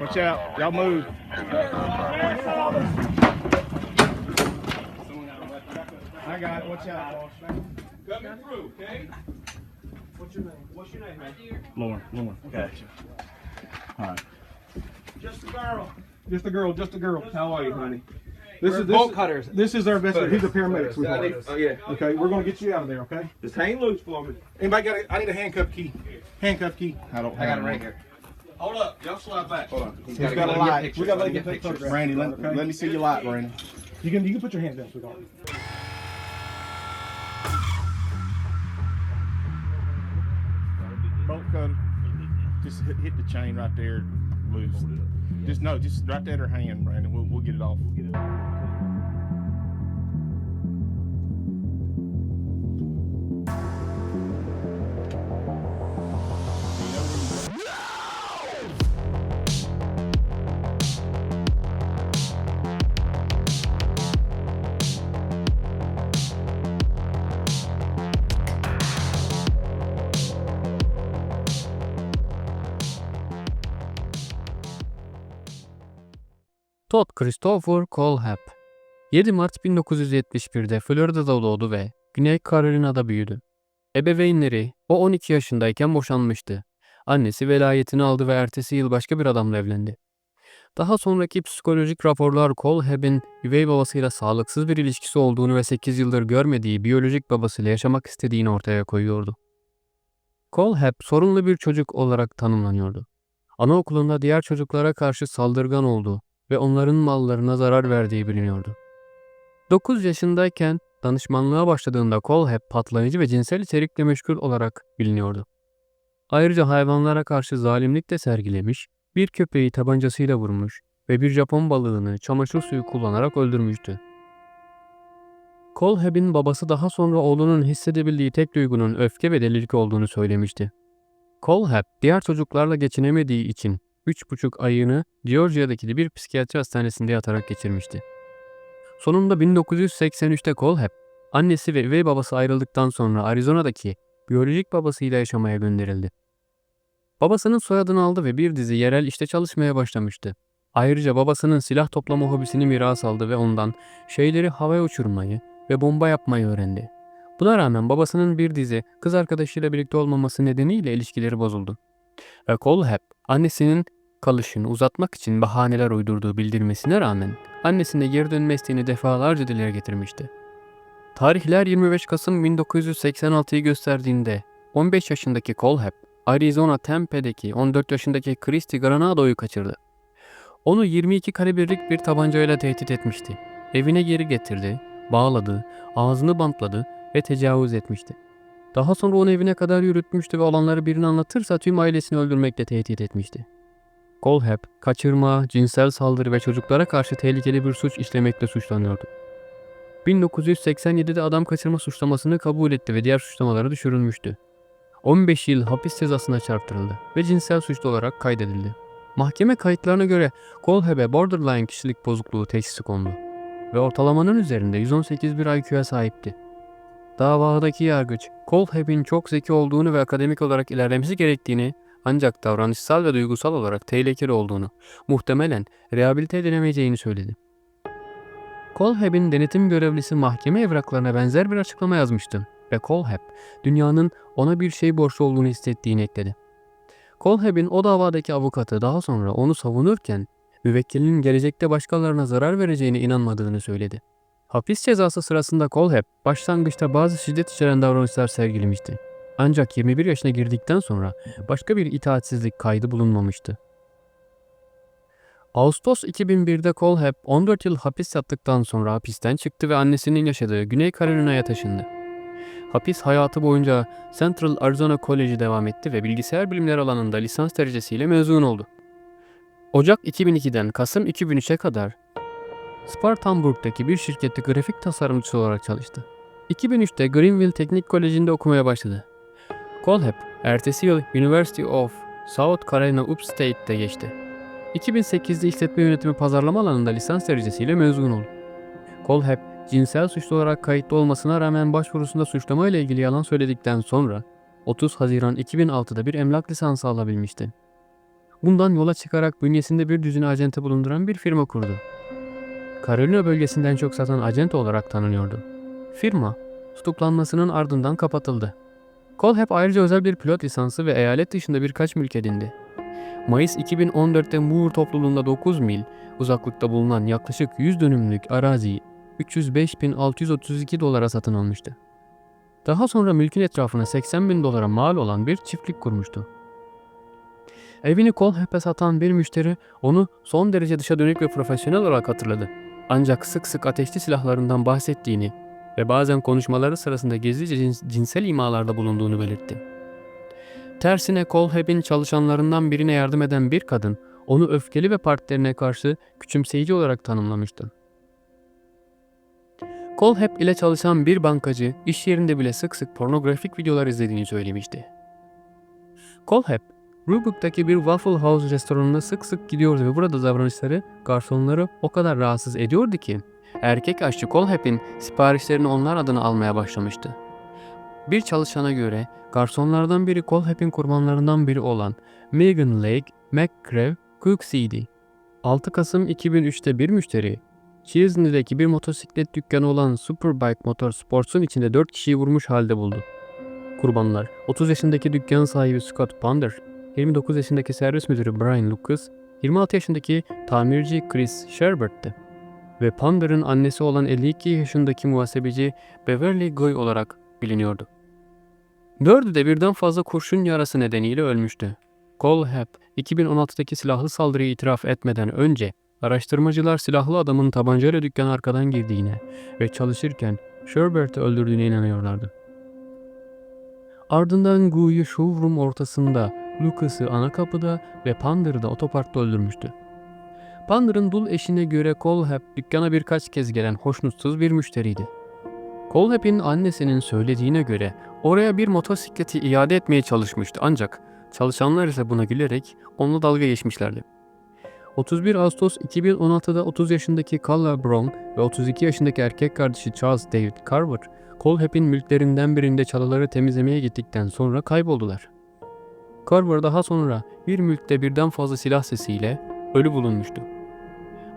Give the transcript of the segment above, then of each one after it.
Watch out. Y'all move. I got it. Watch out. Coming through, okay? What's your name? What's your name, man? Lauren. Lauren. Gotcha. All right. Just a girl. Just a girl. Just a girl. How are you, honey? This We're is this, bolt cutters. This is our investigator. He's a paramedic. I sweetheart. need- Oh, yeah. Okay, we're gonna get you out of there. Okay. Just hang loose for me. Anybody got? A, I need a handcuff key. Handcuff key. I don't. I got it right here. Hold up. Y'all slide back. Hold on. He's got a light. We got to let you take pictures. photographs. Randy, let, let me see your light, Randy. You can you can put your hands down, sweetheart. Bolt cutter. Just hit, hit the chain right there, loose. Just no, just right at her hand, Brandon. We'll we'll get it off. We'll get it. Todd Christopher Colehap 7 Mart 1971'de Florida'da doğdu ve Güney Carolina'da büyüdü. Ebeveynleri o 12 yaşındayken boşanmıştı. Annesi velayetini aldı ve ertesi yıl başka bir adamla evlendi. Daha sonraki psikolojik raporlar Colehap'in üvey babasıyla sağlıksız bir ilişkisi olduğunu ve 8 yıldır görmediği biyolojik babasıyla yaşamak istediğini ortaya koyuyordu. Colehap sorunlu bir çocuk olarak tanımlanıyordu. Anaokulunda diğer çocuklara karşı saldırgan olduğu ve onların mallarına zarar verdiği biliniyordu. 9 yaşındayken danışmanlığa başladığında Colehap patlayıcı ve cinsel içerikle meşgul olarak biliniyordu. Ayrıca hayvanlara karşı zalimlik de sergilemiş, bir köpeği tabancasıyla vurmuş ve bir Japon balığını çamaşır suyu kullanarak öldürmüştü. Colehap'in babası daha sonra oğlunun hissedebildiği tek duygunun öfke ve delilik olduğunu söylemişti. Colehap diğer çocuklarla geçinemediği için 3,5 ayını Georgia'daki bir psikiyatri hastanesinde yatarak geçirmişti. Sonunda 1983'te Colehap, annesi ve üvey babası ayrıldıktan sonra Arizona'daki biyolojik babasıyla yaşamaya gönderildi. Babasının soyadını aldı ve bir dizi yerel işte çalışmaya başlamıştı. Ayrıca babasının silah toplama hobisini miras aldı ve ondan şeyleri havaya uçurmayı ve bomba yapmayı öğrendi. Buna rağmen babasının bir dizi kız arkadaşıyla birlikte olmaması nedeniyle ilişkileri bozuldu. Ve Colehap, annesinin kalışını uzatmak için bahaneler uydurduğu bildirmesine rağmen annesine geri dönme isteğini defalarca dile getirmişti. Tarihler 25 Kasım 1986'yı gösterdiğinde 15 yaşındaki Colehap, Arizona Tempe'deki 14 yaşındaki Christy Granado'yu kaçırdı. Onu 22 kalibrelik bir tabancayla tehdit etmişti. Evine geri getirdi, bağladı, ağzını bantladı ve tecavüz etmişti. Daha sonra onu evine kadar yürütmüştü ve olanları birine anlatırsa tüm ailesini öldürmekle tehdit etmişti. Colehap, kaçırma, cinsel saldırı ve çocuklara karşı tehlikeli bir suç işlemekle suçlanıyordu. 1987'de adam kaçırma suçlamasını kabul etti ve diğer suçlamaları düşürülmüştü. 15 yıl hapis cezasına çarptırıldı ve cinsel suçlu olarak kaydedildi. Mahkeme kayıtlarına göre Colehap'e borderline kişilik bozukluğu teşhisi kondu ve ortalamanın üzerinde 118 bir IQ'ya sahipti. Davadaki yargıç, Colehap'in çok zeki olduğunu ve akademik olarak ilerlemesi gerektiğini ancak davranışsal ve duygusal olarak tehlikeli olduğunu, muhtemelen rehabilite edilemeyeceğini söyledi. Colehap'in denetim görevlisi mahkeme evraklarına benzer bir açıklama yazmıştı ve Colehap, dünyanın ona bir şey borçlu olduğunu hissettiğini ekledi. Colehap'in o davadaki avukatı daha sonra onu savunurken, müvekkilinin gelecekte başkalarına zarar vereceğine inanmadığını söyledi. Hapis cezası sırasında Colehap, başlangıçta bazı şiddet içeren davranışlar sergilemişti. Ancak 21 yaşına girdikten sonra başka bir itaatsizlik kaydı bulunmamıştı. Ağustos 2001'de Colehap 14 yıl hapis yattıktan sonra hapisten çıktı ve annesinin yaşadığı Güney Carolina'ya taşındı. Hapis hayatı boyunca Central Arizona College'i devam etti ve bilgisayar bilimleri alanında lisans derecesiyle mezun oldu. Ocak 2002'den Kasım 2003'e kadar Spartanburg'daki bir şirkette grafik tasarımcısı olarak çalıştı. 2003'te Greenville Teknik Koleji'nde okumaya başladı. Colehap, ertesi yıl University of South Carolina Upstate'de geçti. 2008'de işletme yönetimi pazarlama alanında lisans derecesiyle mezun oldu. Colehap, cinsel suçlu olarak kayıtlı olmasına rağmen başvurusunda suçlama ile ilgili yalan söyledikten sonra 30 Haziran 2006'da bir emlak lisansı alabilmişti. Bundan yola çıkarak bünyesinde bir düzine acente bulunduran bir firma kurdu. Carolina bölgesinden çok satan acente olarak tanınıyordu. Firma, tutuklanmasının ardından kapatıldı. Cole hep ayrıca özel bir pilot lisansı ve eyalet dışında birkaç mülk edindi. Mayıs 2014'te Moore topluluğunda 9 mil uzaklıkta bulunan yaklaşık 100 dönümlük araziyi 305.632 dolara satın almıştı. Daha sonra mülkün etrafına 80 bin dolara mal olan bir çiftlik kurmuştu. Evini Colhep'e satan bir müşteri onu son derece dışa dönük ve profesyonel olarak hatırladı. Ancak sık sık ateşli silahlarından bahsettiğini ve bazen konuşmaları sırasında gizlice cins- cinsel imalarda bulunduğunu belirtti. Tersine Colhep'in çalışanlarından birine yardım eden bir kadın onu öfkeli ve partilerine karşı küçümseyici olarak tanımlamıştı. Colhep ile çalışan bir bankacı iş yerinde bile sık sık pornografik videolar izlediğini söylemişti. Colhep, Roebuck'taki bir Waffle House restoranına sık sık gidiyordu ve burada davranışları garsonları o kadar rahatsız ediyordu ki erkek aşçı Colhep'in siparişlerini onlar adına almaya başlamıştı. Bir çalışana göre garsonlardan biri Colhep'in kurbanlarından biri olan Megan Lake McCrave Cooksey'di. 6 Kasım 2003'te bir müşteri Chesney'deki bir motosiklet dükkanı olan Superbike Motorsports'un içinde 4 kişiyi vurmuş halde buldu. Kurbanlar 30 yaşındaki dükkan sahibi Scott Ponder, 29 yaşındaki servis müdürü Brian Lucas, 26 yaşındaki tamirci Chris Sherbert'ti ve Ponder'ın annesi olan 52 yaşındaki muhasebeci Beverly Goy olarak biliniyordu. Dördü de birden fazla kurşun yarası nedeniyle ölmüştü. Cole Hep, 2016'daki silahlı saldırıyı itiraf etmeden önce araştırmacılar silahlı adamın tabancayla dükkana arkadan girdiğine ve çalışırken Sherbert'i öldürdüğüne inanıyorlardı. Ardından Gu'yu showroom ortasında, Lucas'ı ana kapıda ve Pander'ı da otoparkta öldürmüştü. Pander'ın dul eşine göre Colhep dükkana birkaç kez gelen hoşnutsuz bir müşteriydi. Colhep'in annesinin söylediğine göre oraya bir motosikleti iade etmeye çalışmıştı ancak çalışanlar ise buna gülerek onunla dalga geçmişlerdi. 31 Ağustos 2016'da 30 yaşındaki Carla Brown ve 32 yaşındaki erkek kardeşi Charles David Carver, Colhep'in mülklerinden birinde çalıları temizlemeye gittikten sonra kayboldular. Carver daha sonra bir mülkte birden fazla silah sesiyle ölü bulunmuştu.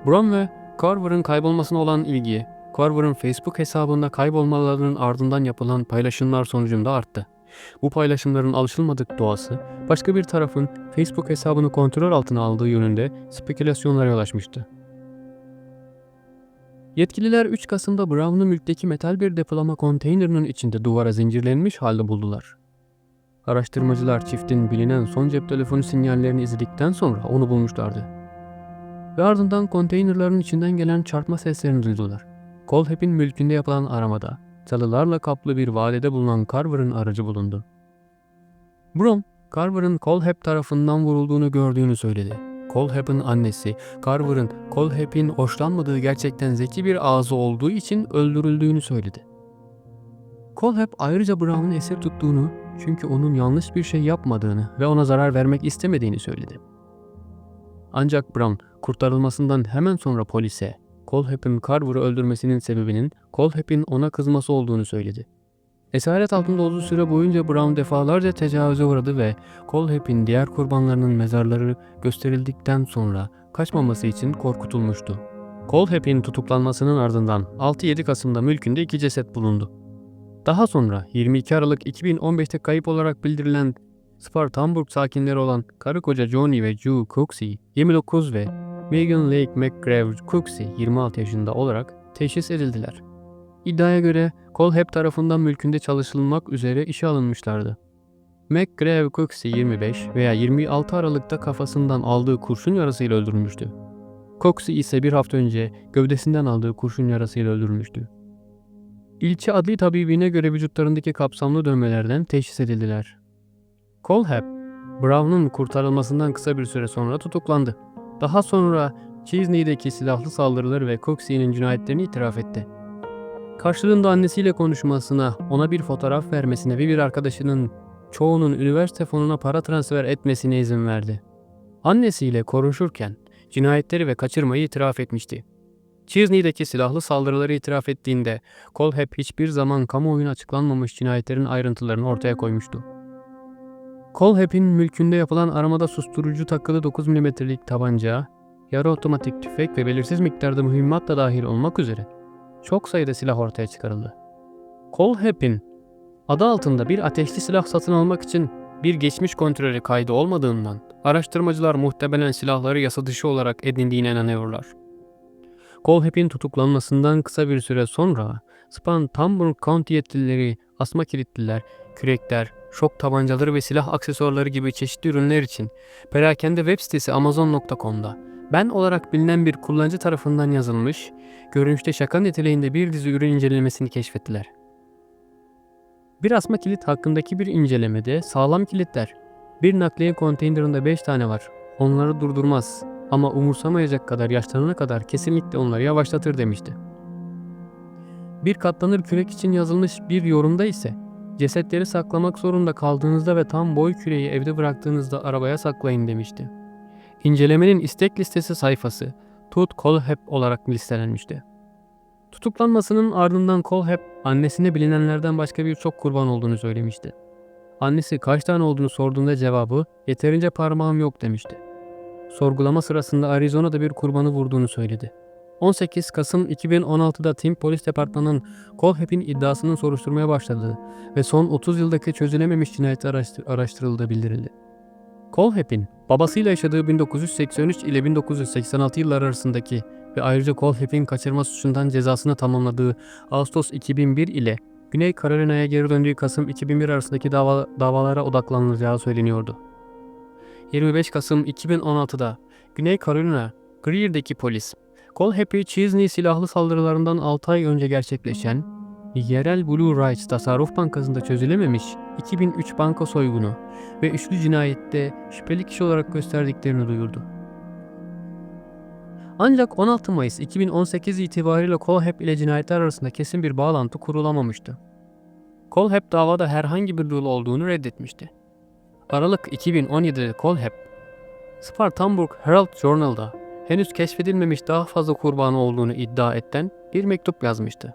Brown ve Carver'ın kaybolmasına olan ilgi, Carver'ın Facebook hesabında kaybolmalarının ardından yapılan paylaşımlar sonucunda arttı. Bu paylaşımların alışılmadık doğası, başka bir tarafın Facebook hesabını kontrol altına aldığı yönünde spekülasyonlara yol açmıştı. Yetkililer 3 Kasım'da Brown'u mülkteki metal bir depolama konteynerinin içinde duvara zincirlenmiş halde buldular. Araştırmacılar çiftin bilinen son cep telefonu sinyallerini izledikten sonra onu bulmuşlardı. Ve ardından konteynerların içinden gelen çarpma seslerini duydular. Colhep'in mülkünde yapılan aramada çalılarla kaplı bir vadede bulunan Carver'ın aracı bulundu. Brown, Carver'ın Colhep tarafından vurulduğunu gördüğünü söyledi. Colhep'in annesi, Carver'ın Colhep'in hoşlanmadığı gerçekten zeki bir ağzı olduğu için öldürüldüğünü söyledi. Colhep ayrıca Brown'un esir tuttuğunu çünkü onun yanlış bir şey yapmadığını ve ona zarar vermek istemediğini söyledi. Ancak Brown kurtarılmasından hemen sonra polise Colhep'in Carver'ı öldürmesinin sebebinin Colhep'in ona kızması olduğunu söyledi. Esaret altında olduğu süre boyunca Brown defalarca tecavüze uğradı ve Colhep'in diğer kurbanlarının mezarları gösterildikten sonra kaçmaması için korkutulmuştu. Colhep'in tutuklanmasının ardından 6-7 Kasım'da mülkünde iki ceset bulundu. Daha sonra 22 Aralık 2015'te kayıp olarak bildirilen Spartanburg sakinleri olan karı koca Johnny ve Joe Cooksey 29 ve Megan Lake McGraw Cooksey 26 yaşında olarak teşhis edildiler. İddiaya göre Colhep tarafından mülkünde çalışılmak üzere işe alınmışlardı. McGraw Cooksey 25 veya 26 Aralık'ta kafasından aldığı kurşun yarasıyla öldürülmüştü. Cooksey ise bir hafta önce gövdesinden aldığı kurşun yarasıyla öldürülmüştü. İlçe adli tabibine göre vücutlarındaki kapsamlı dövmelerden teşhis edildiler. Colhep, Brown'un kurtarılmasından kısa bir süre sonra tutuklandı. Daha sonra Chesney'deki silahlı saldırıları ve Cooksey'nin cinayetlerini itiraf etti. Karşılığında annesiyle konuşmasına, ona bir fotoğraf vermesine ve bir arkadaşının çoğunun üniversite fonuna para transfer etmesine izin verdi. Annesiyle konuşurken cinayetleri ve kaçırmayı itiraf etmişti. Chesney'deki silahlı saldırıları itiraf ettiğinde Colhep hiçbir zaman kamuoyuna açıklanmamış cinayetlerin ayrıntılarını ortaya koymuştu. Colhap'in mülkünde yapılan aramada susturucu takılı 9 mm'lik tabanca, yarı otomatik tüfek ve belirsiz miktarda mühimmat da dahil olmak üzere çok sayıda silah ortaya çıkarıldı. Colhap'in adı altında bir ateşli silah satın almak için bir geçmiş kontrolü kaydı olmadığından araştırmacılar muhtemelen silahları yasa dışı olarak edindiğine inanıyorlar. Colhap'in tutuklanmasından kısa bir süre sonra Span Tamburg County yetkilileri asma kilitliler, kürekler, şok tabancaları ve silah aksesuarları gibi çeşitli ürünler için perakende web sitesi amazon.com'da ben olarak bilinen bir kullanıcı tarafından yazılmış, görünüşte şaka niteliğinde bir dizi ürün incelemesini keşfettiler. Bir asma kilit hakkındaki bir incelemede sağlam kilitler, bir nakliye konteynerinde 5 tane var. Onları durdurmaz ama umursamayacak kadar yaşlanana kadar kesinlikle onları yavaşlatır demişti. Bir katlanır kürek için yazılmış bir yorumda ise cesetleri saklamak zorunda kaldığınızda ve tam boy küreği evde bıraktığınızda arabaya saklayın demişti. İncelemenin istek listesi sayfası Tut Colhap olarak listelenmişti. Tutuklanmasının ardından Colhap annesine bilinenlerden başka birçok kurban olduğunu söylemişti. Annesi kaç tane olduğunu sorduğunda cevabı yeterince parmağım yok demişti. Sorgulama sırasında Arizona'da bir kurbanı vurduğunu söyledi. 18 Kasım 2016'da Tim Polis Departmanı'nın Colhap'in iddiasının soruşturmaya başladığı ve son 30 yıldaki çözülememiş cinayeti araştır- araştırıldığı bildirildi. Colhap'in babasıyla yaşadığı 1983 ile 1986 yıllar arasındaki ve ayrıca Colhap'in kaçırma suçundan cezasını tamamladığı Ağustos 2001 ile Güney Carolina'ya geri döndüğü Kasım 2001 arasındaki dava, davalara odaklanılacağı söyleniyordu. 25 Kasım 2016'da Güney Carolina, Greer'deki polis, Colhappy Cheesney silahlı saldırılarından 6 ay önce gerçekleşen yerel Blue Rights Tasarruf Bankası'nda çözülememiş 2003 banka soygunu ve üçlü cinayette şüpheli kişi olarak gösterdiklerini duyurdu. Ancak 16 Mayıs 2018 itibariyle Colhap ile cinayetler arasında kesin bir bağlantı kurulamamıştı. Colhap davada herhangi bir rol olduğunu reddetmişti. Aralık 2017'de Colhap, Spartanburg Herald Journal'da henüz keşfedilmemiş daha fazla kurbanı olduğunu iddia etten bir mektup yazmıştı.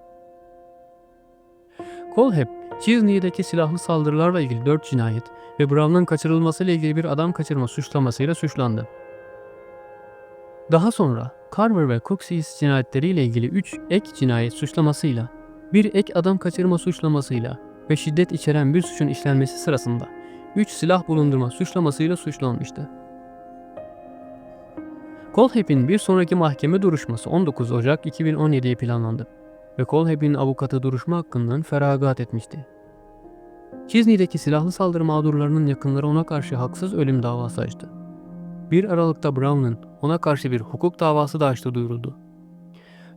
Colhap, Chisney'deki silahlı saldırılarla ilgili 4 cinayet ve Brown'un kaçırılmasıyla ilgili bir adam kaçırma suçlamasıyla suçlandı. Daha sonra Carver ve Cooksies cinayetleriyle ilgili 3 ek cinayet suçlamasıyla, bir ek adam kaçırma suçlamasıyla ve şiddet içeren bir suçun işlenmesi sırasında 3 silah bulundurma suçlamasıyla suçlanmıştı. Colhap'in bir sonraki mahkeme duruşması 19 Ocak 2017'ye planlandı ve Colhap'in avukatı duruşma hakkından feragat etmişti. Chisney'deki silahlı saldırı mağdurlarının yakınları ona karşı haksız ölüm davası açtı. 1 Aralık'ta Brown'un ona karşı bir hukuk davası da açtığı duyuruldu.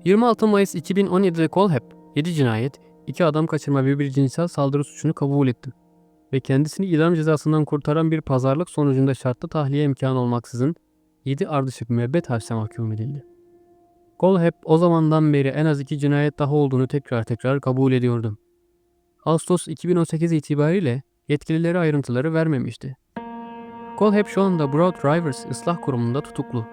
26 Mayıs 2017'de Colhap 7 cinayet, 2 adam kaçırma ve bir cinsel saldırı suçunu kabul etti ve kendisini idam cezasından kurtaran bir pazarlık sonucunda şartlı tahliye imkanı olmaksızın 7 ardışık müebbet hapse mahkum edildi. Colhap o zamandan beri en az 2 cinayet daha olduğunu tekrar tekrar kabul ediyordu. Ağustos 2018 itibariyle yetkilileri ayrıntıları vermemişti. Colhap şu anda Broad Rivers ıslah kurumunda tutuklu.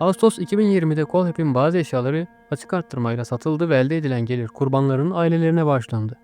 Ağustos 2020'de Colhap'in bazı eşyaları açık arttırmayla satıldı ve elde edilen gelir kurbanların ailelerine bağışlandı.